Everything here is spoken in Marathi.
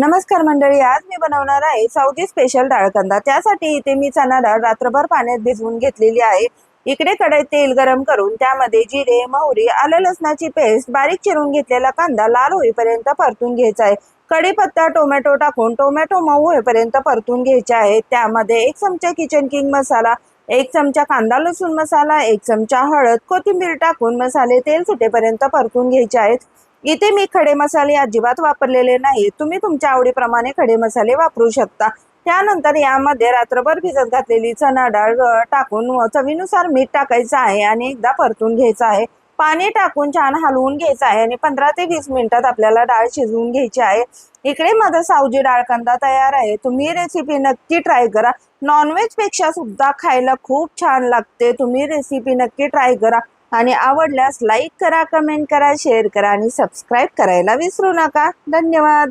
नमस्कार मंडळी आज मी बनवणार आहे साऊथी स्पेशल डाळ कांदा. त्यासाठी इथे मी चणा डाळ रात्रभर पाण्यात भिजवून घेतलेली आहे. इकडे कढईत तेल गरम करून त्यामध्ये जिरे मोहरी आलं लसणाची पेस्ट बारीक चिरून घेतलेला कांदा लाल होईपर्यंत परतून घ्यायचा आहे. कढीपत्ता टोमॅटो टाकून टोमॅटो मऊ होईपर्यंत परतून घ्यायचे आहे. त्यामध्ये एक चमचा किचन किंग मसाला एक चमचा कांदा लसूण मसाला एक चमचा हळद कोथिंबीर टाकून मसाले तेल सुटेपर्यंत परतून घ्यायचे आहेत. इथे मी खडे मसाले अजिबात वापरलेले नाही. तुम्ही तुमच्या आवडीप्रमाणे खडे मसाले वापरू शकता. त्यानंतर यामध्ये रात्रभर भिजत घातलेली चणा डाळ टाकून चवीनुसार मीठ टाकायचं आहे आणि एकदा परतून घ्यायचं आहे. पाणी टाकून छान हलवून घ्यायचं आहे आणि पंधरा ते वीस मिनिटात आपल्याला डाळ शिजवून घ्यायची आहे. इकडे माझा सावजी डाळ कांदा तयार आहे. तुम्ही रेसिपी नक्की ट्राय करा. नॉनव्हेजपेक्षा सुद्धा खायला खूप छान लागते. तुम्ही रेसिपी नक्की ट्राय करा. आणि आवडल्यास लाईक करा कमेंट करा शेअर करा आणि सबस्क्राईब करायला विसरू नका. धन्यवाद.